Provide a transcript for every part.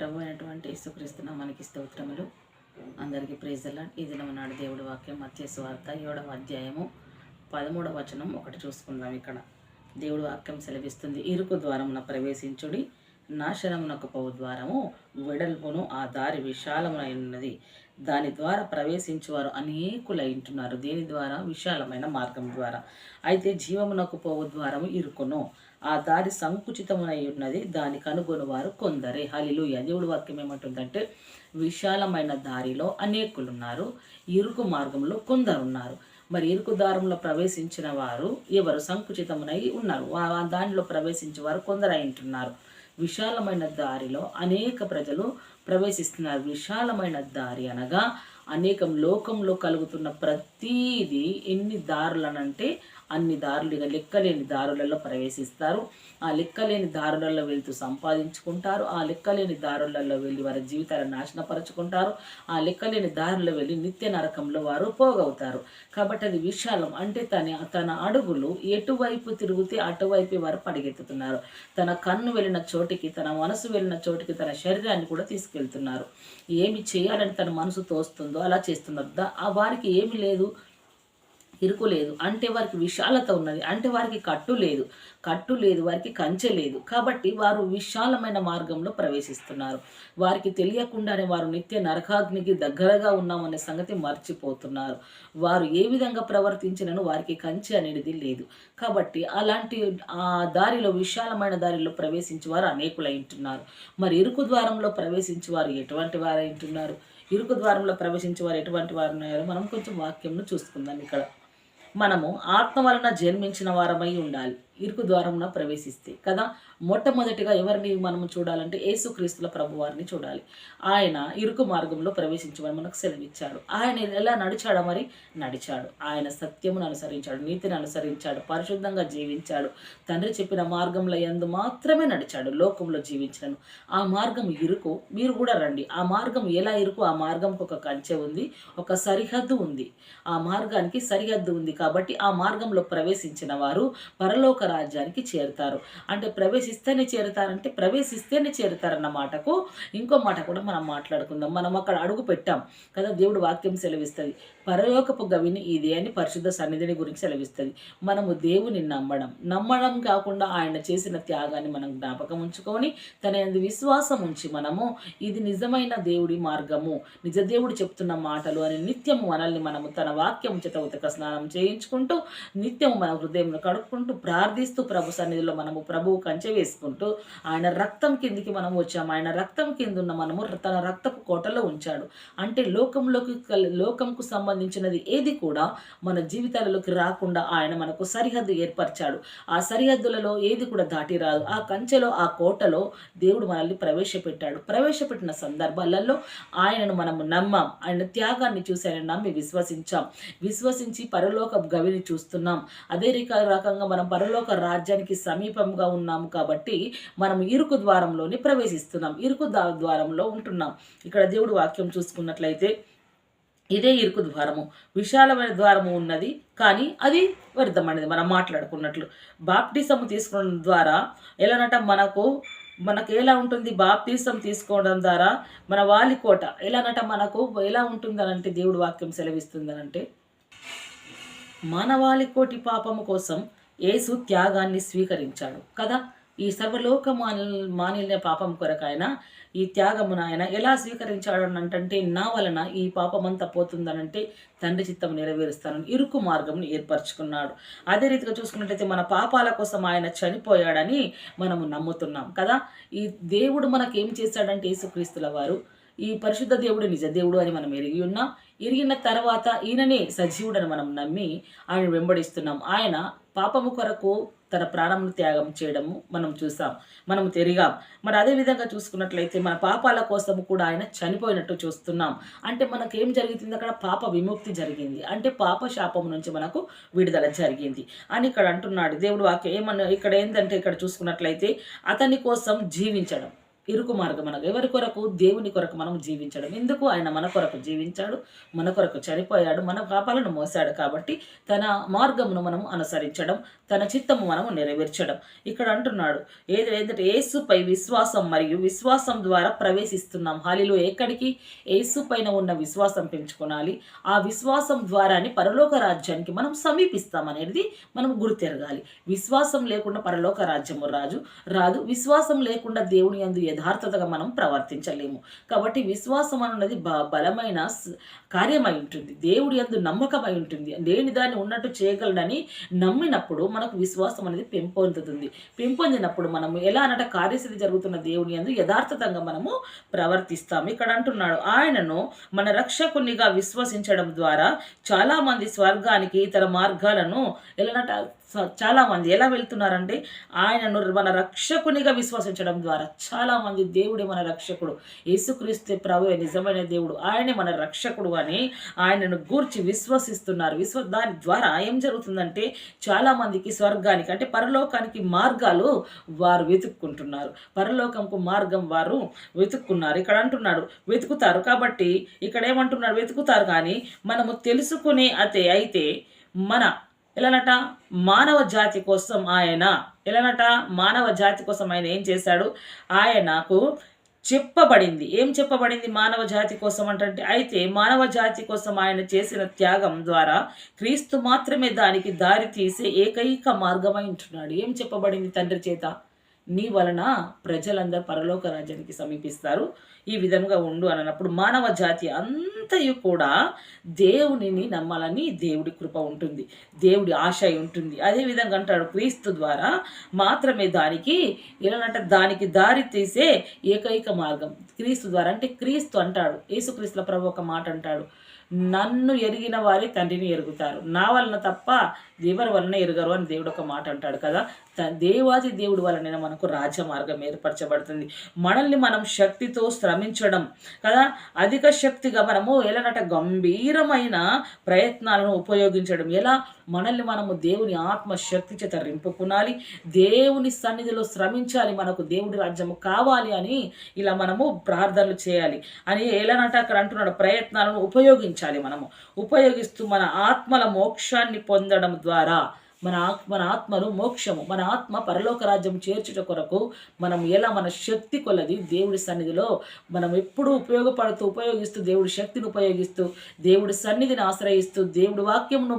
ప్రభు అయినటువంటి యేసుక్రీస్తున్న మనకి స్తోత్రములు. అందరికీ ప్రేజల ఈ దినం నాడు దేవుడి వాక్యం మత్య వార్త ఏడవ అధ్యాయము పదమూడవ వచనం ఒకటి చూసుకుందాం ఇక్కడ. దేవుడు వాక్యం సెలవిస్తుంది. ఇరుకు ద్వారమున ప్రవేశించుడి. నాశనమునకు పోవు ద్వారము వెడల్పును ఆ దారి విశాలమునై ఉన్నది దాని ద్వారా ప్రవేశించువారు అనేకులైంటున్నారు. దీని ద్వారా? విశాలమైన మార్గం ద్వారా. అయితే జీవమునకు పోవు ద్వారము ఇరుకును. ఆ దారి సంకుచితమునై ఉన్నది దాని కనుగొని వారు కొందరే. హలిలు దేవుడి వాక్యం ఏమంటుందంటే విశాలమైన దారిలో అనేకులున్నారు. ఇరుకు మార్గంలో కొందరు ఉన్నారు మరి ఇరుకు దారంలో ప్రవేశించిన వారు ఎవరు? సంకుచితమునై ఉన్నారు. దానిలో ప్రవేశించే వారు కొందరు అయింటున్నారు విశాలమైన దారిలో అనేక ప్రజలు ప్రవేశిస్తున్నారు. విశాలమైన దారి అనగా అనేకం లోకంలో కలుగుతున్న ప్రతీది ఎన్ని దారులనంటే అన్ని దారులు ఇక లెక్కలేని దారులలో ప్రవేశిస్తారు. ఆ లెక్కలేని దారులలో వెళ్తూ సంపాదించుకుంటారు. ఆ లెక్కలేని దారులలో వెళ్ళి వారి జీవితాలను నాశనపరుచుకుంటారు. ఆ లెక్కలేని దారిలో వెళ్ళి నిత్య నరకంలో వారు పోగవుతారు. కాబట్టి అది విశాలం. అంటే తన తన అడుగులు ఎటువైపు తిరిగితే అటువైపు వారు పడిగెత్తుతున్నారు. తన కన్ను వెళ్ళిన చోటికి తన మనసు వెళ్ళిన చోటికి తన శరీరాన్ని కూడా తీసుకెళ్తున్నారు. ఏమి చేయాలని తన మనసు తోస్తుందో అలా చేస్తున్నారు. ఆ వారికి ఏమి లేదు. ఇరుకు లేదు. అంటే వారికి విశాలత ఉన్నది. అంటే వారికి కట్టు లేదు. కట్టు లేదు. వారికి కంచె లేదు. కాబట్టి వారు విశాలమైన మార్గంలో ప్రవేశిస్తున్నారు. వారికి తెలియకుండానే వారు నిత్య నరకాగ్నికి దగ్గరగా ఉన్నామనే సంగతి మర్చిపోతున్నారు. వారు ఏ విధంగా ప్రవర్తించినను వారికి కంచె అనేది లేదు. కాబట్టి అలాంటి ఆ దారిలో విశాలమైన దారిలో ప్రవేశించి వారు అనేకులై ఉంటున్నారు. మరి ఇరుకు ద్వారంలో ప్రవేశించి వారు ఎటువంటి వారై ఉంటున్నారు? ఇరుకు ద్వారంలో ప్రవేశించే వారు ఎటువంటి వారు ఉన్నారో మనం కొంచెం వాక్యంను చూసుకుందాం ఇక్కడ. మనము ఆత్మ వలన జన్మించిన వారమై ఉండాలి. ఇరుకు ద్వారమున ప్రవేశిస్తే. కదా? మొట్టమొదటిగా ఎవరిని మనం చూడాలంటే యేసుక్రీస్తుల ప్రభువారిని చూడాలి. ఆయన ఇరుకు మార్గంలో ప్రవేశించమని మనకు సెలవిచ్చాడు. ఆయన ఎలా నడిచాడో మరి? నడిచాడు. ఆయన సత్యమును అనుసరించాడు నీతిని అనుసరించాడు పరిశుద్ధంగా జీవించాడు. తండ్రి చెప్పిన మార్గంలో ఎందు మాత్రమే నడిచాడు లోకంలో జీవించను. ఆ మార్గం ఇరుకు మీరు కూడా రండి. ఆ మార్గం ఎలా ఇరుకు? ఆ మార్గంకు ఒక కంచె ఉంది ఒక సరిహద్దు ఉంది. ఆ మార్గానికి సరిహద్దు ఉంది కాబట్టి ఆ మార్గంలో ప్రవేశించిన వారు పరలోక రాజ్యానికి చేరుతారు. అంటే ప్రవేశిస్తేనే చేరుతారంటే ప్రవేశిస్తేనే చేరుతారన్న మాటకు ఇంకో మాట కూడా మనం మాట్లాడుకుందాం. మనం అక్కడ అడుగు పెట్టాం కదా దేవుడు వాక్యం సెలవిస్తుంది. పరలోకపు గవిని ఇదే అని పరిశుద్ధ సన్నిధిని గురించి సెలవిస్తుంది. మనము దేవుని నమ్మడం. నమ్మడం కాకుండా ఆయన చేసిన త్యాగాన్ని మనం జ్ఞాపకం ఉంచుకొని తన విశ్వాసం ఉంచి మనము ఇది నిజమైన దేవుడి మార్గము నిజ దేవుడు చెప్తున్న మాటలు అని నిత్యము మనల్ని మనము తన వాక్యం చేత ఉతక స్నానం చేయించుకుంటూ నిత్యము మన హృదయం కడుక్కుంటూ ప్రార్థిస్తూ ప్రభు సన్నిధిలో మనము ప్రభువు కంచె వేసుకుంటూ ఆయన రక్తం కిందికి మనం వచ్చాము. ఆయన రక్తం కింద ఉన్న మనము తన రక్తపు కోటలో ఉంచాడు. అంటే లోకంలోకి లోకంకు సంబంధించినది ఏది కూడా మన జీవితాలలోకి రాకుండా ఆయన మనకు సరిహద్దు ఏర్పరిచాడు. ఆ సరిహద్దులలో ఏది కూడా దాటి రాదు. ఆ కంచెలో ఆ కోటలో దేవుడు మనల్ని ప్రవేశపెట్టాడు. ప్రవేశపెట్టిన సందర్భాలలో ఆయనను మనము నమ్మాం. ఆయన త్యాగాన్ని చూసి ఆయన నమ్మి విశ్వసించాం. విశ్వసించి పరలోక గవిని చూస్తున్నాం. అదే రకంగా మనం పరలోక రాజ్యానికి సమీపంగా ఉన్నాము కాబట్టి మనం ఇరుకు ద్వారంలోని ప్రవేశిస్తున్నాం. ఇరుకు ద్వారంలో ఉంటున్నాం. ఇక్కడ దేవుడు వాక్యం చూసుకున్నట్లయితే ఇదే ఇరుకు ద్వారము. విశాలమైన ద్వారము ఉన్నది కానీ అది వ్యర్థమైనది మనం మాట్లాడుకున్నట్లు. బాప్టిసము తీసుకోవడం ద్వారా ఎలానంట మనకు మనకు ఎలా ఉంటుంది బాప్తీసం తీసుకోవడం ద్వారా మన వాలికోట ఎలానట మనకు ఎలా ఉంటుందనంటే దేవుడు వాక్యం సెలవిస్తుందనంటే మన కోటి పాపము కోసం యేసు త్యాగాన్ని స్వీకరించాడు. కదా? ఈ సర్వలోక మానిల్ మానిల్య పాపం కొరకాయన ఈ త్యాగమున ఆయన ఎలా స్వీకరించాడు అని అంటే నా వలన ఈ పాపమంతా పోతుందనంటే తండ్రి చిత్తం నెరవేరుస్తానని ఇరుకు మార్గంను ఏర్పరచుకున్నాడు. అదే రీతిగా చూసుకున్నట్లయితే మన పాపాల కోసం ఆయన చనిపోయాడని మనము నమ్ముతున్నాం. కదా? ఈ దేవుడు మనకేం చేశాడంటే యేసుక్రీస్తుల వారు ఈ పరిశుద్ధ దేవుడు నిజ దేవుడు అని మనం ఎరిగి ఉన్నాం ఎరిగిన తర్వాత ఈయననే సజీవుడని మనం నమ్మి ఆయన వెంబడిస్తున్నాం. ఆయన పాపము కొరకు తన ప్రాణమును త్యాగం చేయడము మనం చూసాం మనం తిరిగాం. మరి అదే విధంగా చూసుకున్నట్లయితే మన పాపాల కోసము కూడా ఆయన చనిపోయినట్టు చూస్తున్నాం. అంటే మనకు ఏం జరుగుతుంది అక్కడ పాప విముక్తి జరిగింది. అంటే పాప శాపం నుంచి మనకు విడుదల జరిగింది అని ఇక్కడ అంటున్నాడు దేవుడు వాక్యం. ఏమన్నా ఇక్కడ ఏంటంటే ఇక్కడ చూసుకున్నట్లయితే అతని కోసం జీవించడం. ఇరుకు మార్గం అనగా ఎవరి కొరకు? దేవుని కొరకు మనం జీవించడం. ఎందుకు? ఆయన మన కొరకు జీవించాడు మన కొరకు చనిపోయాడు మన పాపాలను మోసాడు కాబట్టి తన మార్గమును మనం అనుసరించడం తన చిత్తము మనము నెరవేర్చడం. ఇక్కడ అంటున్నాడు ఏది ఏంటంటే విశ్వాసం మరియు విశ్వాసం ద్వారా ప్రవేశిస్తున్నాం. హాలిలో ఎక్కడికి? ఏసు పైన ఉన్న విశ్వాసం పెంచుకోనాలి. ఆ విశ్వాసం ద్వారానే పరలోక రాజ్యానికి మనం సమీపిస్తాం అనేది మనం గుర్తెరగాలి. విశ్వాసం లేకుండా పరలోక రాజ్యము రాజు రాదు. విశ్వాసం లేకుండా దేవుని యందు యథార్థతగా మనం ప్రవర్తించలేము. కాబట్టి విశ్వాసం అన్నది బ బలమైన కార్యమై ఉంటుంది. దేవుడి యందు నమ్మకమై ఉంటుంది. లేని దాన్ని ఉన్నట్టు చేయగలడని నమ్మినప్పుడు మనకు విశ్వాసం అనేది పెంపొందుతుంది. పెంపొందినప్పుడు మనము ఎలా అనట కార్యసిద్ధి జరుగుతున్న దేవుని యందు యథార్థతంగా మనము ప్రవర్తిస్తాం ఇక్కడ అంటున్నాడు ఆయనను మన రక్షకునిగా విశ్వసించడం ద్వారా చాలామంది స్వర్గానికి ఇతర మార్గాలను ఎలానట సో చాలామంది ఎలా వెళ్తున్నారంటే ఆయనను మన రక్షకునిగా విశ్వసించడం ద్వారా. చాలామంది దేవుడే మన రక్షకుడు. యేసుక్రీస్తు ప్రభు నిజమైన దేవుడు. ఆయనే మన రక్షకుడు అని ఆయనను గూర్చి విశ్వసిస్తున్నారు. విశ్వ దాని ద్వారా ఏం జరుగుతుందంటే చాలామందికి స్వర్గానికి అంటే పరలోకానికి మార్గాలు వారు వెతుక్కుంటున్నారు. పరలోకంకు మార్గం వారు వెతుక్కున్నారు. ఇక్కడ అంటున్నాడు వెతుకుతారు కాబట్టి ఇక్కడ ఏమంటున్నాడు వెతుకుతారు కానీ మనము తెలుసుకునే అతే అయితే మన ఎలానట? మానవ జాతి కోసం ఆయన ఎలానట? మానవ జాతి కోసం ఆయన ఏం చేశాడు? ఆయనకు చెప్పబడింది. ఏం చెప్పబడింది మానవ జాతి కోసం అంటే అయితే మానవ జాతి కోసం ఆయన చేసిన త్యాగం ద్వారా క్రీస్తు మాత్రమే దానికి దారి తీసే ఏకైక మార్గమై ఉంటున్నాడు. ఏం చెప్పబడింది తండ్రి చేత? నీ వలన ప్రజలందరూ పరలోక రాజ్యానికి సమీపిస్తారు. ఈ విధంగా ఉండు అని అన్నప్పుడు మానవ జాతి అంతయు కూడా దేవునిని నమ్మాలని దేవుడి కృప ఉంటుంది. దేవుడి ఆశ ఉంటుంది. అదే విధంగా అంటాడు క్రీస్తు ద్వారా మాత్రమే దానికి ఎలానంటే దానికి దారి తీసే ఏకైక మార్గం. క్రీస్తు ద్వారా అంటే క్రీస్తు అంటాడు. యేసుక్రీస్తుల ప్రభు ఒక మాట అంటాడు. నన్ను ఎరిగిన వారి తండ్రిని ఎరుగుతారు. నా వలన తప్ప ఎవరి వలన ఎరగరు అని దేవుడు ఒక మాట అంటాడు కదా. దేవాది దేవుడి వలన మనకు రాజ్య మార్గం ఏర్పరచబడుతుంది. మనల్ని మనం శక్తితో శ్రమించడం కదా? అధిక శక్తిగా మనము ఎలానట గంభీరమైన ప్రయత్నాలను ఉపయోగించడం. ఎలా? మనల్ని మనము దేవుని ఆత్మ శక్తి చేత రింపుకునాలి. దేవుని సన్నిధిలో శ్రమించాలి. మనకు దేవుడి రాజ్యము కావాలి అని ఇలా మనము ప్రార్థనలు చేయాలి. అని ఎలానంటే అక్కడ అంటున్నాడు. ప్రయత్నాలను ఉపయోగించాలి మనము. ఉపయోగిస్తూ మన ఆత్మల మోక్షాన్ని పొందడం ద్వారా. మన ఆత్మ మన ఆత్మను మోక్షము మన ఆత్మ పరలోక రాజ్యం చేర్చుట కొరకు మనం ఎలా మన శక్తి కొలది దేవుడి సన్నిధిలో మనం ఎప్పుడూ ఉపయోగపడుతూ ఉపయోగిస్తూ దేవుడి శక్తిని ఉపయోగిస్తూ దేవుడి సన్నిధిని ఆశ్రయిస్తూ దేవుడి వాక్యమును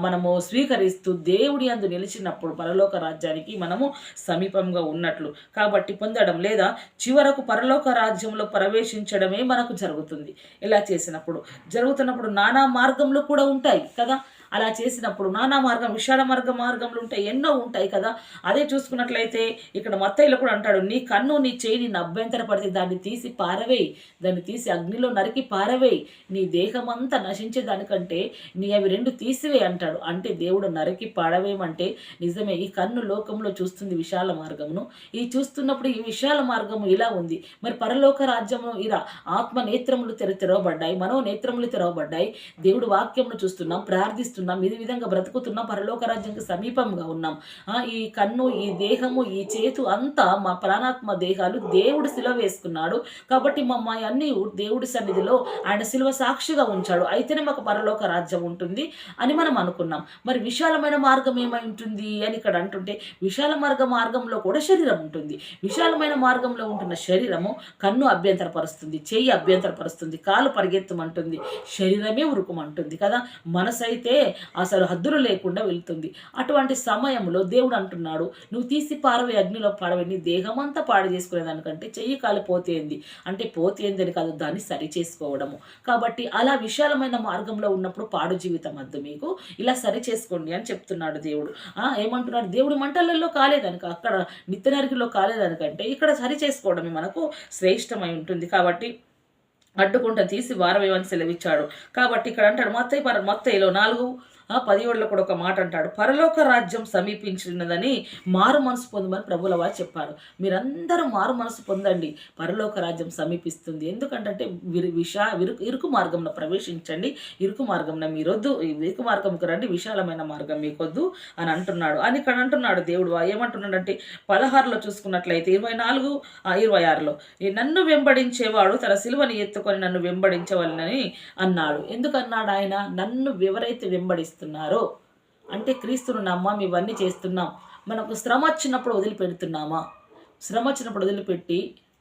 మనము స్వీకరిస్తూ దేవుడి అందు నిలిచినప్పుడు పరలోక రాజ్యానికి మనము సమీపంగా ఉన్నట్లు కాబట్టి పొందడం లేదా చివరకు పరలోక రాజ్యంలో ప్రవేశించడమే మనకు జరుగుతుంది. ఇలా చేసినప్పుడు జరుగుతున్నప్పుడు నానా మార్గంలో కూడా ఉంటాయి కదా? అలా చేసినప్పుడు నానా మార్గం విశాల మార్గ మార్గంలో ఉంటాయి ఎన్నో ఉంటాయి కదా. అదే చూసుకున్నట్లయితే ఇక్కడ మత్తయ్యలో కూడా అంటాడు నీ కన్ను నీ చేయి నిన్ను అభ్యంతర పడితే దాన్ని తీసి పారవేయి. దాన్ని తీసి అగ్నిలో నరికి పారవేయి. నీ దేహం అంతా నశించే దానికంటే నీ అవి రెండు తీసివే అంటాడు. అంటే దేవుడు నరికి పాడవేయమంటే నిజమే ఈ కన్ను లోకంలో చూస్తుంది విశాల మార్గమును. ఈ చూస్తున్నప్పుడు ఈ విశాల మార్గము ఇలా ఉంది. మరి పరలోక రాజ్యము ఇలా ఆత్మ నేత్రములు తెర తెరవబడ్డాయి మనో నేత్రములు తెరవబడ్డాయి. దేవుడు వాక్యమును చూస్తున్నాం ప్రార్థిస్తున్నాం. ఇది విధంగా బ్రతుకుతున్నాం పరలోక రాజ్యానికి సమీపంగా ఉన్నాం. ఈ కన్ను ఈ దేహము ఈ చేతు అంతా మా ప్రాణాత్మ దేహాలు దేవుడు సిలువ వేసుకున్నాడు. కాబట్టి మా అన్ని దేవుడి సన్నిధిలో ఆయన సిలువ సాక్షిగా ఉంచాడు. అయితేనే మాకు పరలోక రాజ్యం ఉంటుంది అని మనం అనుకున్నాం. మరి విశాలమైన మార్గం ఏమై ఉంటుంది అని ఇక్కడ అంటుంటే విశాల మార్గ మార్గంలో కూడా శరీరం ఉంటుంది. విశాలమైన మార్గంలో ఉంటున్న శరీరము కన్ను అభ్యంతరపరుస్తుంది చెయ్యి అభ్యంతరపరుస్తుంది కాలు పరిగెత్తమంటుంది శరీరమే ఉరుకుమంటుంది కదా. మనసు అయితే అసలు హద్దులు లేకుండా వెళ్తుంది. అటువంటి సమయంలో దేవుడు అంటున్నాడు నువ్వు తీసి పారవే అగ్నిలో పారవే దేహమంతా పాడు చేసుకునే దానికంటే చెయ్యి కాలు పోతేంది అంటే పోతేంది అని కాదు దాన్ని సరి చేసుకోవడము. కాబట్టి అలా విశాలమైన మార్గంలో ఉన్నప్పుడు పాడు జీవితం వద్దు మీకు. ఇలా సరి చేసుకోండి అని చెప్తున్నాడు దేవుడు. ఏమంటున్నాడు? దేవుడు మంటలలో కాలేదనుక అక్కడ నిత్యనరికిలో కాలేదనుకంటే ఇక్కడ సరి చేసుకోవడమే మనకు శ్రేష్టమై ఉంటుంది. కాబట్టి అడ్డుకుంట తీసి వారవేమని సెలవిచ్చాడు. కాబట్టి ఇక్కడ అంటాడు మత్తయి పర మత్తయిలో నాలుగు పదిహేడులో కూడా ఒక మాట అంటాడు. పరలోక రాజ్యం సమీపించినదని మారు మనసు పొందమని ప్రభుల వారు చెప్పారు. మీరందరూ మారు మనసు పొందండి. పరలోక రాజ్యం సమీపిస్తుంది. ఎందుకంటే విరు విష విరుకు ఇరుకు మార్గంలో ప్రవేశించండి. ఇరుకు మార్గంన మీరొద్దు. ఈ ఇరుకు మార్గంకు రండి. విశాలమైన మార్గం మీకొద్దు అని అంటున్నాడు. అని ఇక్కడ అంటున్నాడు దేవుడు. ఏమంటున్నాడంటే పదహారులో చూసుకున్నట్లయితే ఇరవై నాలుగు ఇరవై ఆరులో ఈ నన్ను వెంబడించేవాడు తన సిలువని ఎత్తుకొని నన్ను వెంబడించవలనని అన్నాడు. ఎందుకన్నాడు ఆయన? నన్ను ఎవరైతే వెంబడిస్తున్నారో అంటే క్రీస్తును నమ్మాం ఇవన్నీ చేస్తున్నాం. మనకు శ్రమ వచ్చినప్పుడు వదిలిపెడుతున్నామా? శ్రమ వచ్చినప్పుడు వదిలిపెట్టి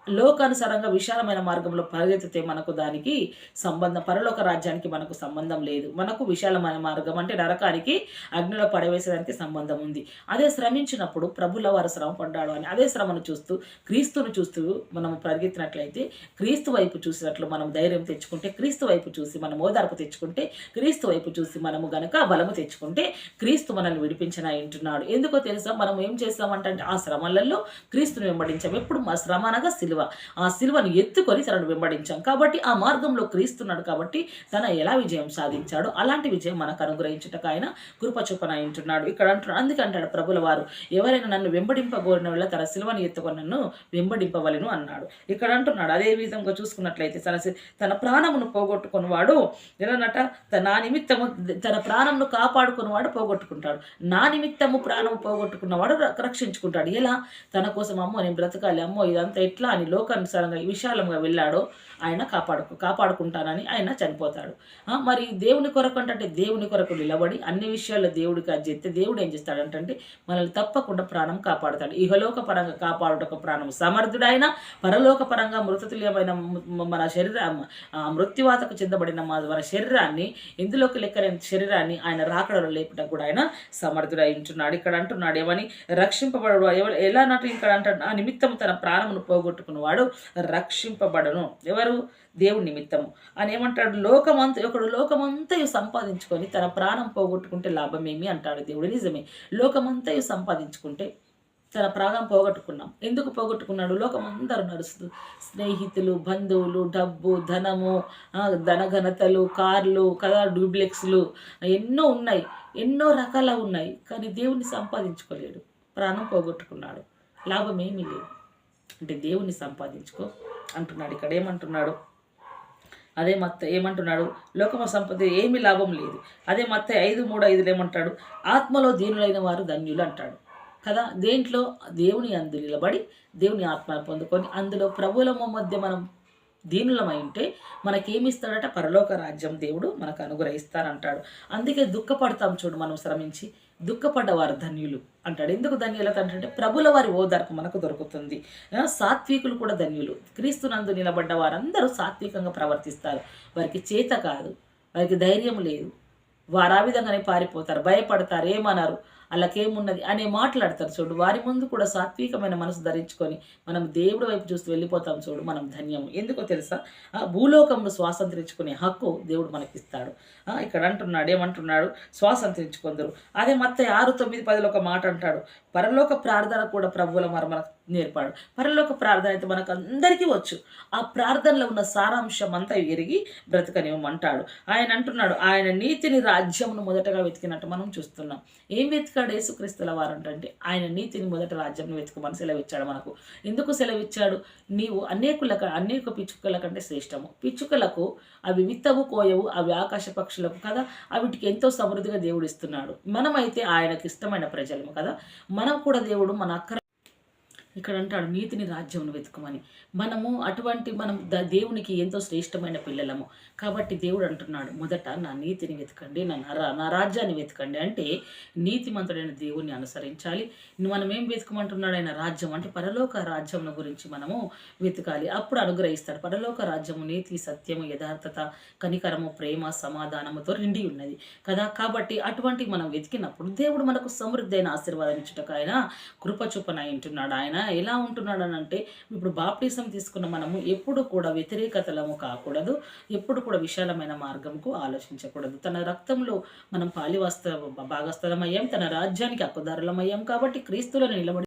లోకానుసారంగా విశాలమైన మార్గంలో పరిగెత్తితే మనకు దానికి సంబంధం పరలోక రాజ్యానికి మనకు సంబంధం లేదు. మనకు విశాలమైన మార్గం అంటే నరకానికి అగ్నిలో పడవేసేదానికి సంబంధం ఉంది. అదే శ్రమించినప్పుడు ప్రభుల వారు శ్రమ పడ్డాడు అని అదే శ్రమను చూస్తూ క్రీస్తును చూస్తూ మనం పరిగెత్తినట్లయితే క్రీస్తు వైపు చూసినట్లు మనం ధైర్యం తెచ్చుకుంటే క్రీస్తు వైపు చూసి మనం ఓదార్పు తెచ్చుకుంటే క్రీస్తు వైపు చూసి మనము గనక బలము తెచ్చుకుంటే క్రీస్తు మనల్ని విడిపించిన వింటున్నాడు. ఎందుకో తెలుసా? మనం ఏం చేస్తామంటే ఆ శ్రమలలో క్రీస్తును వెంబడించాం ఎప్పుడు మా శ్రమ అనగా సిలువ. ఆ సిలువను ఎత్తుకొని తనను వెంబడించాం. కాబట్టి ఆ మార్గంలో క్రీస్తున్నాడు కాబట్టి తన ఎలా విజయం సాధించాడో అలాంటి విజయం మనకు అనుగ్రహించుటకు ఆయన కృప చొప్పున అంటున్నాడు ఇక్కడ అంటున్నాడు అందుకే అంటాడు ప్రభుల వారు ఎవరైనా నన్ను వెంబడింపగోరిన వల్ల తన సిలువను ఎత్తుకొని నన్ను వెంబడింపవలను అన్నాడు. ఇక్కడ అంటున్నాడు అదే విధంగా చూసుకున్నట్లయితే తన తన ప్రాణమును పోగొట్టుకుని వాడు ఎలానట నా నిమిత్తము తన ప్రాణమును కాపాడుకున్నవాడు పోగొట్టుకుంటాడు. నా నిమిత్తము ప్రాణము పోగొట్టుకున్నవాడు ర- రక్షించుకుంటాడు. ఎలా? తన కోసం అమ్మో నేను బ్రతకాలి అమ్మో ఇదంతా ఎట్లా అని లోకానుసారంగా విశాలంగా వెళ్ళాడో ఆయన కాపాడు కాపాడుకుంటానని ఆయన చనిపోతాడు. మరి దేవుని కొరకు అంటే దేవుని కొరకు నిలబడి అన్ని విషయాల్లో దేవుడికి అది చెప్తే దేవుడు ఏం చేస్తాడంటే మనల్ని తప్పకుండా ప్రాణం కాపాడుతాడు. ఇహలోక పరంగా కాపాడుటకు ప్రాణం సమర్థుడైన పరలోక పరంగా మృతతుల్యమైన మన శరీర మృత్యువాతకు చెందబడిన మన శరీరాన్ని ఇందులోకి లెక్కలేని శరీరాన్ని ఆయన రాకడలో లేపటకు కూడా ఆయన సమర్థుడై ఉంటున్నాడు. ఇక్కడ అంటున్నాడు ఏమని? రక్షింపబడు ఎవరు ఎలా నటు ఇక్కడ అంటాడు ఆ నిమిత్తం తన ప్రాణమును వాడు రక్షింపబడను. ఎవరు? దేవుని నిమిత్తము. అని ఏమంటాడు? లోకమంత ఒకడు లోకమంతయు సంపాదించుకొని తన ప్రాణం పోగొట్టుకుంటే లాభమేమి? అంటాడు దేవుడు. నిజమే. లోకమంతయు సంపాదించుకుంటే తన ప్రాణం పోగొట్టుకున్నాం. ఎందుకు పోగొట్టుకున్నాడు? లోకం అందరూ స్నేహితులు బంధువులు డబ్బు ధనము ధనఘనతలు కార్లు కదా డూప్లెక్స్లు ఎన్నో ఉన్నాయి. ఎన్నో రకాల ఉన్నాయి. కానీ దేవుని సంపాదించుకోలేడు. ప్రాణం పోగొట్టుకున్నాడు. లాభం ఏమీ లేదు. అంటే దేవుని సంపాదించుకో అంటున్నాడు. ఇక్కడ ఏమంటున్నాడు? అదే మత్త ఏమంటున్నాడు? లోకమ సంపద ఏమీ లాభం లేదు. అదే మత్త ఐదు మూడు ఐదులు ఏమంటాడు? ఆత్మలో దీనులైన వారు ధన్యులు అంటాడు. కదా? దేంట్లో? దేవుని అందు నిలబడి దేవుని ఆత్మ పొందుకొని అందులో ప్రభులము మధ్య మనం దీనులమై ఉంటే మనకేమిస్తాడట? పరలోక రాజ్యం దేవుడు మనకు అనుగ్రహిస్తానంటాడు. అందుకే దుఃఖపడతాం చూడు మనం శ్రమించి. దుఃఖపడ్డవారు ధన్యులు అంటాడు. ఎందుకు ధన్యులత అంటే ప్రభుల వారి ఓదార్పు మనకు దొరుకుతుంది. సాత్వికులు కూడా ధన్యులు. క్రీస్తునందు నిలబడ్డ వారందరూ సాత్వికంగా ప్రవర్తిస్తారు. వారికి చేత కాదు వారికి ధైర్యం లేదు. వారు ఆ విధంగానే పారిపోతారు భయపడతారు ఏమన్నారు అలాకేమున్నది? అనే మాట్లాడతారు చూడు. వారి ముందు కూడా సాత్వికమైన మనసు ధరించుకొని మనం దేవుడి వైపు చూస్తూ వెళ్ళిపోతాం చూడు మనం ధన్యము. ఎందుకో తెలుసా? ఆ భూలోకంలో స్వాతంత్రించుకునే హక్కు దేవుడు మనకిస్తాడు. ఇక్కడ అంటున్నాడు ఏమంటున్నాడు? స్వాతంత్రించుకుందరు అదే మత్త ఆరు తొమ్మిది పదిలో ఒక మాట అంటాడు. పరలోక ప్రార్థన కూడా ప్రభువుల మరి మనకు నేర్పాడు. పరలోక ప్రార్థన అయితే మనకు అందరికీ వచ్చు. ఆ ప్రార్థనలో ఉన్న సారాంశం అంతా ఎరిగి బ్రతకనివ్వమంటాడు ఆయన అంటున్నాడు ఆయన నీతిని రాజ్యమును మొదటగా వెతికినట్టు మనం చూస్తున్నాం. ఏం వెతికాడు యేసుక్రీస్తుల వారు అంటే ఆయన నీతిని మొదట రాజ్యం వెతుకమని సెలవిచ్చాడు మనకు. ఎందుకు సెలవిచ్చాడు? నీవు అనేకుల అనేక పిచ్చుకల కంటే శ్రేష్టము. పిచ్చుకలకు అవి విత్తవు కోయవు అవి ఆకాశ పక్షులకు కదా. అవిటికి ఎంతో సమృద్ధిగా దేవుడు ఇస్తున్నాడు. మనమైతే ఆయనకి ఇష్టమైన ప్రజలము కదా. మనం కూడా దేవుడు మన అక్కర ఇక్కడ అంటాడు నీతిని రాజ్యమును వెతుకమని. మనము అటువంటి మనం ద దేవునికి ఎంతో శ్రేష్టమైన పిల్లలము. కాబట్టి దేవుడు అంటున్నాడు మొదట నా నీతిని వెతకండి నా నా రాజ్యాన్ని వెతకండి. అంటే నీతిమంతుడైన దేవుణ్ణి అనుసరించాలి. మనం ఏం వెతుకమంటున్నాడు ఆయన? రాజ్యం. అంటే పరలోక రాజ్యం గురించి మనము వెతకాలి. అప్పుడు అనుగ్రహిస్తాడు. పరలోక రాజ్యము నీతి సత్యము యథార్థత కనికరము ప్రేమ సమాధానముతో నిండి ఉన్నది కదా? కాబట్టి అటువంటి మనం వెతికినప్పుడు దేవుడు మనకు సమృద్ధైన ఆశీర్వాదం ఇచ్చుటకు ఆయన కృప చూపన ఆయన ఎలా ఉంటున్నాడు అంటే ఇప్పుడు బాప్టిజం తీసుకున్న మనము ఎప్పుడు కూడా వ్యతిరేకతలము కాకూడదు ఎప్పుడు కూడా విశాలమైన మార్గంకు ఆలోచించకూడదు. తన రక్తంలో మనం పాలివస్త భాగస్థలమయ్యాం తన రాజ్యానికి హక్కుదారులమయ్యాం కాబట్టి క్రీస్తులను నిలబడి